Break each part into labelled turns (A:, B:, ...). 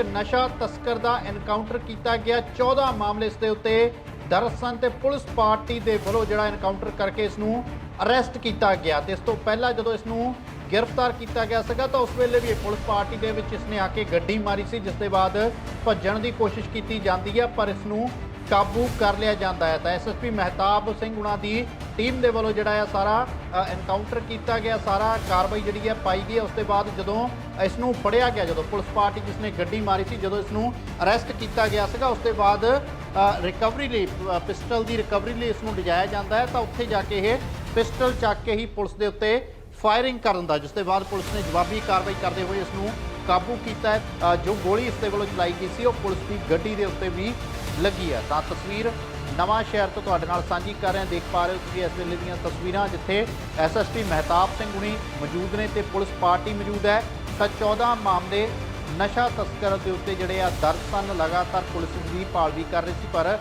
A: ਇੱਕ ਨਸ਼ਾ ਤਸਕਰ ਦਾ ਐਨਕਾਊਂਟਰ ਕੀਤਾ ਗਿਆ। 14 ਮਾਮਲੇ ਇਸ ਦੇ ਉੱਤੇ ਦਰਜ ਸਨ ਤੇ ਪੁਲਿਸ ਪਾਰਟੀ ਦੇ ਵੱਲੋਂ ਜਿਹੜਾ ਐਨਕਾਊਂਟਰ ਕਰਕੇ ਇਸ ਨੂੰ ਅਰੈਸਟ ਕੀਤਾ ਗਿਆ। ਤੇ ਇਸ ਤੋਂ ਪਹਿਲਾਂ ਜਦੋਂ ਇਸ ਨੂੰ ਗ੍ਰਿਫਤਾਰ ਕੀਤਾ ਗਿਆ ਸੀਗਾ, ਤਾਂ ਉਸ ਵੇਲੇ ਵੀ ਇਹ ਪੁਲਿਸ ਪਾਰਟੀ ਦੇ ਵਿੱਚ ਇਸ ਨੇ ਆ ਕੇ ਗੱਡੀ ਮਾਰੀ ਸੀ, ਜਿਸ ਦੇ ਬਾਅਦ ਭੱਜਣ ਦੀ ਕੋਸ਼ਿਸ਼ ਕੀਤੀ ਜਾਂਦੀ ਹੈ ਪਰ ਇਸ ਨੂੰ ਕਾਬੂ ਕਰ ਲਿਆ ਜਾਂਦਾ ਹੈ। ਤਾਂ ਐਸਐਸਪੀ ਮਹਿਤਾਬ ਸਿੰਘ ਉਹਨਾਂ ਦੀ ਟੀਮ ਦੇ ਵੱਲੋਂ ਜਿਹੜਾ ਆ ਸਾਰਾ ਐਨਕਾਊਂਟਰ ਕੀਤਾ ਗਿਆ, ਸਾਰਾ ਕਾਰਵਾਈ ਜਿਹੜੀ ਹੈ ਪਾਈ ਗਈ ਹੈ। ਉਸ ਤੋਂ ਬਾਅਦ ਜਦੋਂ ਇਸ ਨੂੰ ਫੜਿਆ ਗਿਆ, ਜਦੋਂ ਪੁਲਿਸ ਪਾਰਟੀ ਜਿਸ ਨੇ ਗੱਡੀ ਮਾਰੀ ਸੀ, ਜਦੋਂ ਇਸ ਨੂੰ ਅਰੈਸਟ ਕੀਤਾ ਗਿਆ ਸੀਗਾ, ਉਸ ਤੋਂ ਬਾਅਦ ਰਿਕਵਰੀ ਲਈ ਪਿਸਟਲ ਦੀ ਰਿਕਵਰੀ ਲਈ ਇਸ ਨੂੰ ਲਿਜਾਇਆ ਜਾਂਦਾ ਹੈ। ਤਾਂ ਉੱਥੇ ਜਾ ਕੇ ਇਹ ਪਿਸਟਲ ਚੱਕ ਕੇ ਹੀ ਪੁਲਿਸ ਦੇ ਉੱਤੇ ਫਾਇਰਿੰਗ ਕਰਨ ਦਾ ਜਿਸ ਤੋਂ ਬਾਅਦ ਪੁਲਿਸ ਨੇ ਜਵਾਬੀ ਕਾਰਵਾਈ ਕਰਦੇ ਹੋਏ ਇਸ ਨੂੰ ਕਾਬੂ ਕੀਤਾ ਹੈ। ਜੋ ਗੋਲੀ ਇਸ ਦੇ ਵੱਲੋਂ ਚਲਾਈ ਗਈ ਸੀ, ਉਹ ਪੁਲਿਸ ਦੀ ਗੱਡੀ ਦੇ ਉੱਤੇ ਵੀ ਲੱਗੀ ਹੈ। ਤਾਂ ਤਸਵੀਰ ਨਵਾਂ ਸ਼ਹਿਰ ਤੋਂ ਤੁਹਾਡੇ ਨਾਲ ਸਾਂਝੀ ਕਰ ਰਹੇ ਹਾਂ। ਦੇਖ ਪਾ ਰਹੇ ਹੋ ਤੁਸੀਂ ਇਸ ਵੇਲੇ ਦੀਆਂ ਤਸਵੀਰਾਂ, ਜਿੱਥੇ ਐਸਐਸਪੀ ਮਹਿਤਾਬ ਸਿੰਘ ਹੁਣੀ ਮੌਜੂਦ ਨੇ ਤੇ ਪੁਲਿਸ ਪਾਰਟੀ ਮੌਜੂਦ ਹੈ। ਤਾਂ 14 ਮਾਮਲੇ ਨਸ਼ਾ ਤਸਕਰ ਦੇ ਉੱਤੇ ਜਿਹੜੇ ਆ ਦਰਜ ਸਨ। ਲਗਾਤਾਰ ਪੁਲਿਸ ਦੀ ਭਾਲ ਵੀ ਕਰ ਰਹੀ ਸੀ, ਪਰ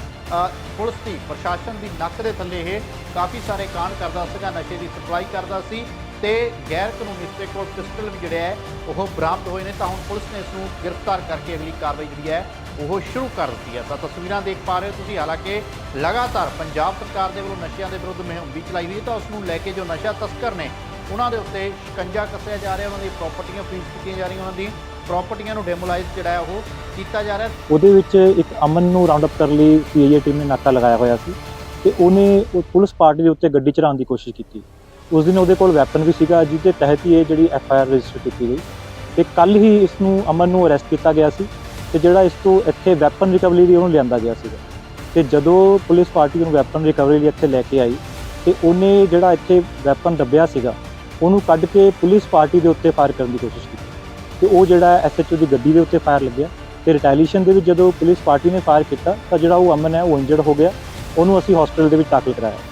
A: ਪੁਲਿਸ ਦੀ, ਪ੍ਰਸ਼ਾਸਨ ਦੀ ਨੱਕ ਦੇ ਥੱਲੇ ਇਹ ਕਾਫੀ ਸਾਰੇ ਕਾਂਡ ਕਰਦਾ ਸੀਗਾ, ਨਸ਼ੇ ਦੀ ਸਪਲਾਈ ਕਰਦਾ ਸੀ ਤੇ ਗੈਰ ਕਾਨੂੰਨੀ ਇਸ ਕੋਲ ਪਿਸਟਲ ਵੀ ਜਿਹੜੇ ਹੈ ਉਹ ਬਰਾਮਦ ਹੋਏ ਨੇ। ਤਾਂ ਹੁਣ ਪੁਲਿਸ ਨੇ ਇਸ ਨੂੰ ਗ੍ਰਿਫਤਾਰ ਕਰਕੇ ਅਗਲੀ ਕਾਰਵਾਈ ਜਿਹੜੀ ਹੈ ਉਹ ਸ਼ੁਰੂ ਕਰ ਦਿੱਤੀ ਹੈ। ਤਾਂ ਤਸਵੀਰਾਂ ਦੇਖ ਪਾ ਰਹੇ ਹੋ ਤੁਸੀਂ। ਹਾਲਾਂਕਿ ਲਗਾਤਾਰ ਪੰਜਾਬ ਸਰਕਾਰ ਦੇ ਵੱਲੋਂ ਨਸ਼ਿਆਂ ਦੇ ਵਿਰੁੱਧ ਮੁਹਿੰਮ ਵੀ ਚਲਾਈ ਗਈ ਤਾਂ ਉਸ ਨੂੰ ਲੈ ਕੇ ਜੋ ਨਸ਼ਾ ਤਸਕਰ ਨੇ, ਉਹਨਾਂ ਦੇ ਉੱਤੇ ਸ਼ਿਕੰਜਾ ਕੱਸਿਆ ਜਾ ਰਿਹਾ। ਉਹਨਾਂ ਦੀ ਪ੍ਰਾਪਰਟੀਆਂ ਫ੍ਰੀਜ਼ ਕੀਤੀਆਂ ਜਾ ਰਹੀਆਂ। ਉਹਨਾਂ ਦੀ ਪ੍ਰਾਪਰਟੀਆਂ ਨੂੰ ਡੈਮੋਲਾਈਜ਼ ਜਿਹੜਾ ਹੈ ਉਹ ਕੀਤਾ ਜਾ ਰਿਹਾ।
B: ਉਹਦੇ ਵਿੱਚ ਇੱਕ ਅਮਨ ਨੂੰ ਰਾਉਂਡ ਅਪ ਕਰਨ ਲਈ ਸੀਆਈਏ ਟੀਮ ਨੇ ਨਾਕਾ ਲਗਾਇਆ ਹੋਇਆ ਸੀ ਤੇ ਉਹਨੇ ਉਹ ਪੁਲਿਸ ਪਾਰਟੀ ਦੇ ਉੱਤੇ ਗੱਡੀ ਚੜਾਉਣ ਦੀ ਕੋਸ਼ਿਸ਼ ਕੀਤੀ। ਉਸ ਦਿਨ ਉਹਦੇ ਕੋਲ ਵੈਪਨ ਵੀ ਸੀਗਾ ਜਿਹਦੇ ਤਹਿਤ ਹੀ ਇਹ ਜਿਹੜੀ ਐਫ ਆਈ ਆਰ ਰਜਿਸਟਰ ਕੀਤੀ ਗਈ। ਤੇ ਕੱਲ ਹੀ ਇਸ ਨੂੰ ਅਮਨ ਨੂੰ ਅਰੈਸਟ ਕੀਤਾ ਗਿਆ ਸੀ। ਤੇ ਜਿਹੜਾ ਇਸ ਤੋਂ ਇੱਥੇ ਵੈਪਨ ਰਿਕਵਰੀ ਲਈ ਉਹਨੂੰ ਲਿਆਂਦਾ ਗਿਆ ਸੀਗਾ। ਤੇ ਜਦੋਂ ਪੁਲਿਸ ਪਾਰਟੀ ਨੂੰ ਵੈਪਨ ਰਿਕਵਰੀ ਲਈ ਇੱਥੇ ਲੈ ਕੇ ਆਈ, ਤੇ ਉਹਨੇ ਜਿਹੜਾ ਇੱਥੇ ਵੈਪਨ ਦੱਬਿਆ ਸੀਗਾ, ਉਹਨੂੰ ਕੱਢ ਕੇ ਪੁਲਿਸ ਪਾਰਟੀ ਦੇ ਉੱਤੇ ਫਾਇਰ ਕਰਨ ਦੀ ਕੋਸ਼ਿਸ਼ ਕੀਤੀ। ਤੇ ਉਹ ਜਿਹੜਾ ਐਸਐਚਓ ਦੀ ਗੱਡੀ ਦੇ ਉੱਤੇ ਫਾਇਰ ਲੱਗਿਆ। ਤੇ ਰਿਟੈਲੀਏਸ਼ਨ ਦੇ ਵਿੱਚ ਜਦੋਂ ਪੁਲਿਸ ਪਾਰਟੀ ਨੇ ਫਾਇਰ ਕੀਤਾ, ਤਾਂ ਜਿਹੜਾ ਉਹ ਅਮਨ ਹੈ, ਉਹ ਇੰਜਰਡ ਹੋ ਗਿਆ। ਉਹਨੂੰ ਅਸੀਂ ਹਸਪੀਟਲ ਦੇ ਵਿੱਚ ਦਾਖਲ ਕਰਾਇਆ।